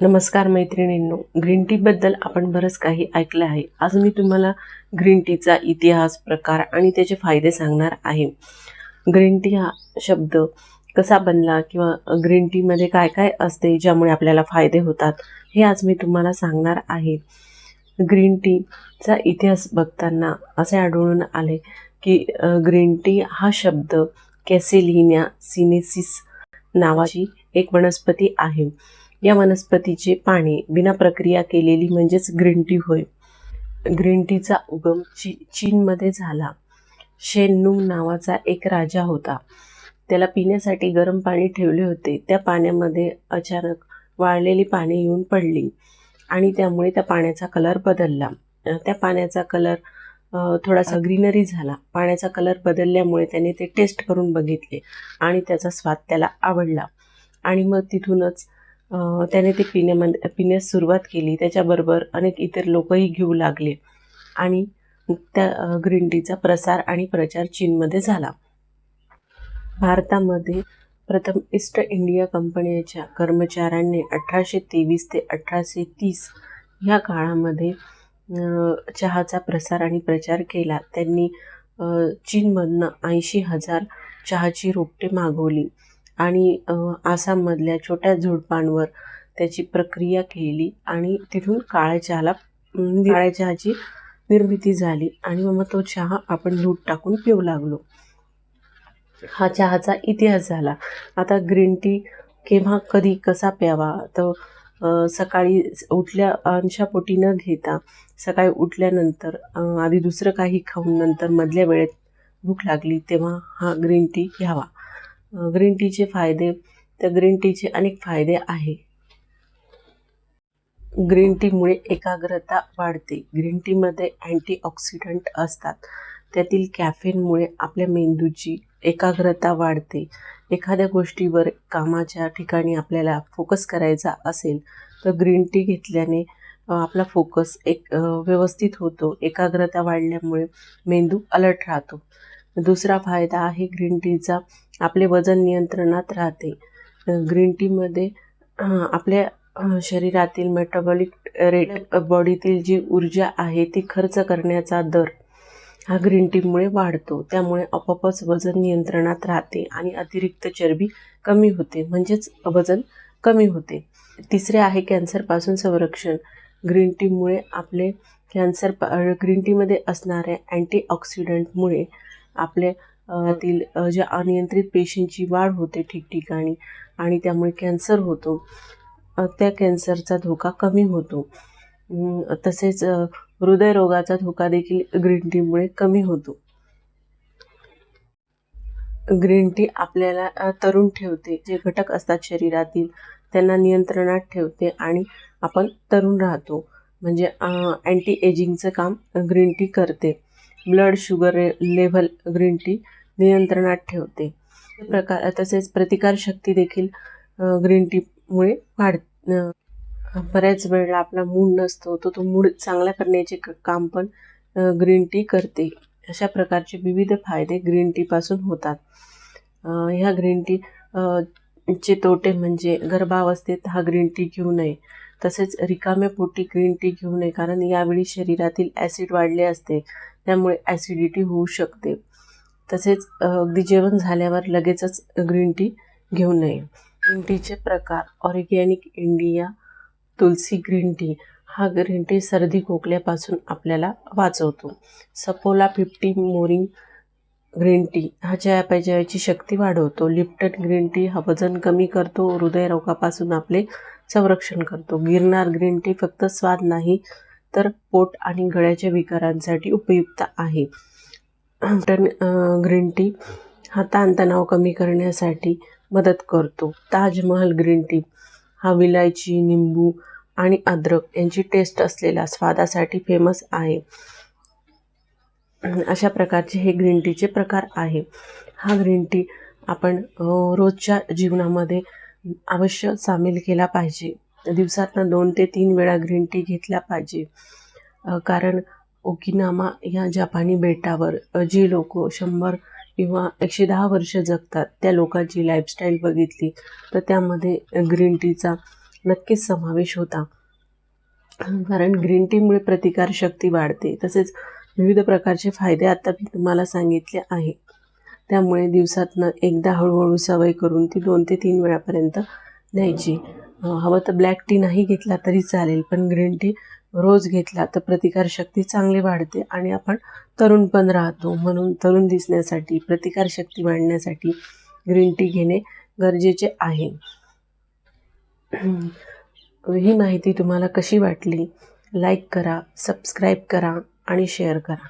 नमस्कार मैत्रिणींनो. ग्रीन टीबद्दल आपण बरंच काही ऐकलं आहे. आज मी तुम्हाला ग्रीन टीचा इतिहास प्रकार आणि त्याचे फायदे सांगणार आहे. ग्रीन टी हा शब्द कसा बनला किंवा ग्रीन टीमध्ये काय काय असते ज्यामुळे आपल्याला फायदे होतात हे आज मी तुम्हाला सांगणार आहे. ग्रीन टीचा इतिहास बघताना असे आढळून आले की ग्रीन टी हा शब्द कॅसेलिन्या सिनेसिस नावाची एक वनस्पती आहे. या वनस्पतीचे पाणी बिना प्रक्रिया केलेली म्हणजेच ग्रीन टी होय. ग्रीन टीचा उगम ची चीनमध्ये झाला. शेननुंग नावाचा एक राजा होता. त्याला पिण्यासाठी गरम पाणी ठेवले होते. त्या पाण्यामध्ये अचानक वाळलेली पाणी येऊन पडली आणि त्यामुळे त्या पाण्याचा कलर बदलला. त्या पाण्याचा कलर थोडासा ग्रीनरी झाला. पाण्याचा कलर बदलल्यामुळे त्याने ते टेस्ट करून बघितले आणि त्याचा स्वाद त्याला आवडला. आणि मग तिथूनच त्याने ते पिण्यामध्ये पिण्यास सुरुवात केली. त्याच्याबरोबर अनेक इतर लोकही घेऊ लागले. आणि त्या ग्रीन टीचा प्रसार आणि प्रचार चीनमध्ये झाला. भारतामध्ये प्रथम ईस्ट इंडिया कंपनीच्या कर्मचाऱ्यांनी अठराशे तेवीस ते अठराशे तीस ह्या काळामध्ये चहाचा प्रसार आणि प्रचार केला. त्यांनी चीनमधनं ऐंशी हजार चहाची रोपटे मागवली. आणि आसाममधल्या छोट्या झुडपांवर त्याची प्रक्रिया केली आणि तिथून काळ्या चहाला काळ्या चहाची निर्मिती झाली आणि मग तो चहा आपण दूध टाकून पिऊ लागलो. हा चहाचा इतिहास झाला. आता ग्रीन टी केव्हा कधी कसा प्यावा? तर सकाळी उठल्या अंशापोटी न घेता सकाळी उठल्यानंतर आधी दुसरं काही खाऊन नंतर मधल्या वेळेत भूक लागली तेव्हा हा ग्रीन टी घ्यावा ग्रीन टीचे फायदे तर ग्रीन टीचे अनेक फायदे आहे. ग्रीन टीमुळे एकाग्रता वाढते. ग्रीन टीमध्ये अँटीऑक्सिडंट असतात. त्यातील कॅफेनमुळे आपल्या मेंदूची एकाग्रता वाढते. एखाद्या गोष्टीवर कामाच्या ठिकाणी आपल्याला फोकस करायचा असेल तर ग्रीन टी घेतल्याने आपला फोकस एक व्यवस्थित होतो. एकाग्रता वाढल्यामुळे मेंदू अलर्ट राहतो. दुसरा फायदा आहे ग्रीन टीचा आपले वजन नियंत्रणात राहते. ग्रीन टीमध्ये आपल्या शरीरातील मेटाबॉलिक रेट बॉडीतील जी ऊर्जा आहे ती खर्च करण्याचा दर हा ग्रीन टीमुळे वाढतो. त्यामुळे आपोआपच वजन नियंत्रणात राहते आणि अतिरिक्त चरबी कमी होते. म्हणजेच वजन कमी होते. तिसरे आहे कॅन्सरपासून संरक्षण. ग्रीन टीमुळे आपले कॅन्सर ग्रीन टीमध्ये असणाऱ्या अँटीऑक्सिडंटमुळे आपल्या तील ज्या अनियंत्रित पेशींची वाढ होते ठिकठिकाणी आणि त्यामुळे कॅन्सर होतो त्या कॅन्सरचा धोका कमी होतो. तसेच हृदयरोगाचा धोका देखील ग्रीन टीमुळे कमी होतो. ग्रीन टी आपल्याला तरुण ठेवते जे घटक असतात शरीरातील त्यांना नियंत्रणात ठेवते आणि आपण तरुण राहतो. म्हणजे अँटी एजिंगचं काम ग्रीन टी करते. Blood sugar level green tea नियंत्रणात ठेवते. प्रकार तसेच प्रतिकारशक्ती देखील ग्रीन टीमुळे वाढ बऱ्याच वेळेला आपला मूड नसतो तो तो मूड चांगला करण्याचे काम पण ग्रीन टी करते. अशा प्रकारचे विविध फायदे ग्रीन टीपासून होतात. ह्या ग्रीन टी चे तोटे म्हणजे गर्भावस्थेत हा ग्रीन टी घेऊ नये. तसेच रिकाम्या पोटी ग्रीन टी घेऊ नये कारण यावेळी शरीरातील ॲसिड वाढले असते. त्यामुळे ॲसिडिटी होऊ शकते. तसेच अगदी जेवण झाल्यावर लगेचच ग्रीन टी घेऊ नये. ग्रीन टीचे प्रकार organic India Tulsi green tea हा ग्रीन टी सर्दी खोकल्यापासून आपल्याला वाचवतो. सपोला फिफ्टी मोरिंग ग्रीन टी हा चयापचयाची शक्ती वाढवतो. लिप्टन ग्रीन टी हा वजन कमी करतो हृदयरोगापासून आपले संरक्षण करतो. गिरनार ग्रीन टी फक्त स्वाद नाही तर पोट आणि गळ्याच्या विकारांसाठी उपयुक्त आहे. टन ग्रीन टी हा ताणतणाव कमी करण्यासाठी मदत करतो. ताजमहल ग्रीन टी हा विलायची निंबू आणि अद्रक यांची टेस्ट असलेला स्वादासाठी फेमस आहे. अशा प्रकारचे हे ग्रीन टीचे प्रकार आहे. हा ग्रीन टी आपण रोजच्या जीवनामध्ये अवश्य सामील केला पाहिजे. दिवसातनं दोन ते तीन वेळा ग्रीन टी घेतला पाहिजे. कारण ओकिनामा या जपानी बेटावर जी लोक शंभर किंवा एकशे दहा वर्ष जगतात त्या लोकांची लाईफस्टाईल बघितली तर त्यामध्ये ग्रीन टीचा नक्कीच समावेश होता. कारण ग्रीन टीमुळे प्रतिकारशक्ती वाढते. तसेच विविध प्रकारचे फायदे आता मी तुम्हाला सांगितले आहे. त्यामुळे दिवसातनं एकदा हळूहळू सवय करून ती दोन ते तीन वेळापर्यंत न्यायची. हवं तर ब्लॅक टी नाही घेतला तरी चालेल पण ग्रीन टी रोज घेतला तर प्रतिकारशक्ती चांगली वाढते आणि आपण तरुण पण राहतो. म्हणून तरुण दिसण्यासाठी प्रतिकारशक्ती वाढण्यासाठी ग्रीन टी घेणे गरजेचे आहे. ही माहिती तुम्हाला कशी वाटली? लाईक करा सबस्क्राईब करा आणि शेअर करा.